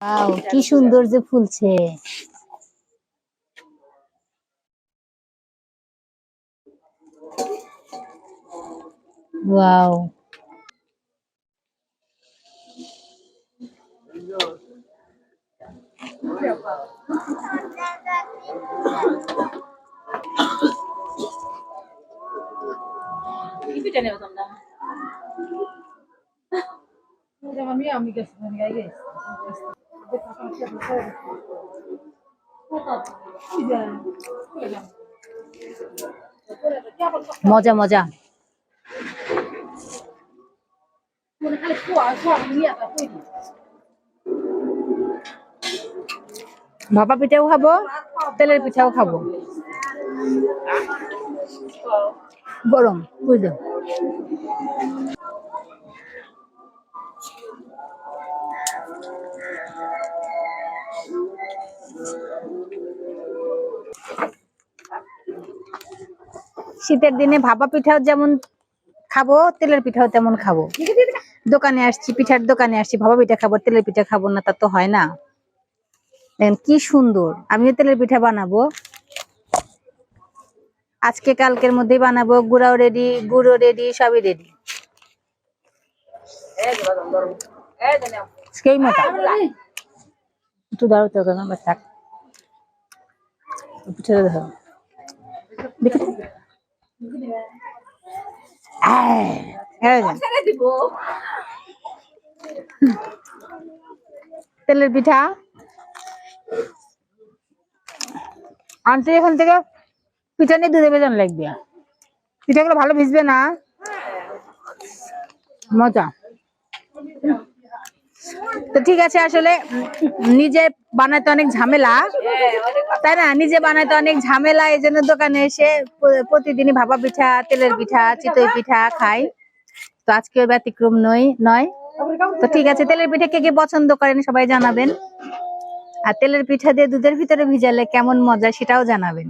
ও কি সুন্দর যে ফুলছে। ওয়াও আমি আমি গেছি গাই মজা মজা। ভাপা পিঠাও খাব তেলের পিঠাও খাব। গরম বুঝলো? শীতের দিনে ভাপা পিঠাও যেমন খাব, তেলের পিঠাও তেমন খাব। দোকানে আসছি, পিঠার দোকানে আসছি, ভাপা পিঠা খাব, তেলের পিঠা খাব না, তা তো হয় না। কি সুন্দর, আমিও তেলের পিঠা বানাবো। আজকে কালকের মধ্যেই বানাবো, গুড়াও রেডি গুঁড়ো রেডি সবই রেডি আজকেই মতো একটু দাঁড়ো তো কেন বা থাক। দেখে তেলের পিঠা। আনতে এখান থেকে পিঠা নিয়ে দুধে বেজন লাগবে। পিঠাগুলো ভালো ভিজবে না। মজা। তো ঠিক আছে, আসলে নিজে বানাতে অনেক ঝামেলা। তাই না? নিজে বানাতে অনেক ঝামেলা এই জন্য দোকানে এসে প্রতিদিনই ভাপা পিঠা, তেলের পিঠা, চিতই পিঠা খাই। তো আজকে ব্যতিক্রম নয় নয়। তো ঠিক আছে, তেলের পিঠা কে কে পছন্দ করেন সবাই জানাবেন। আর তেলের পিঠা দিয়ে দুধের ভিতরে ভিজালে কেমন মজা সেটাও জানাবেন।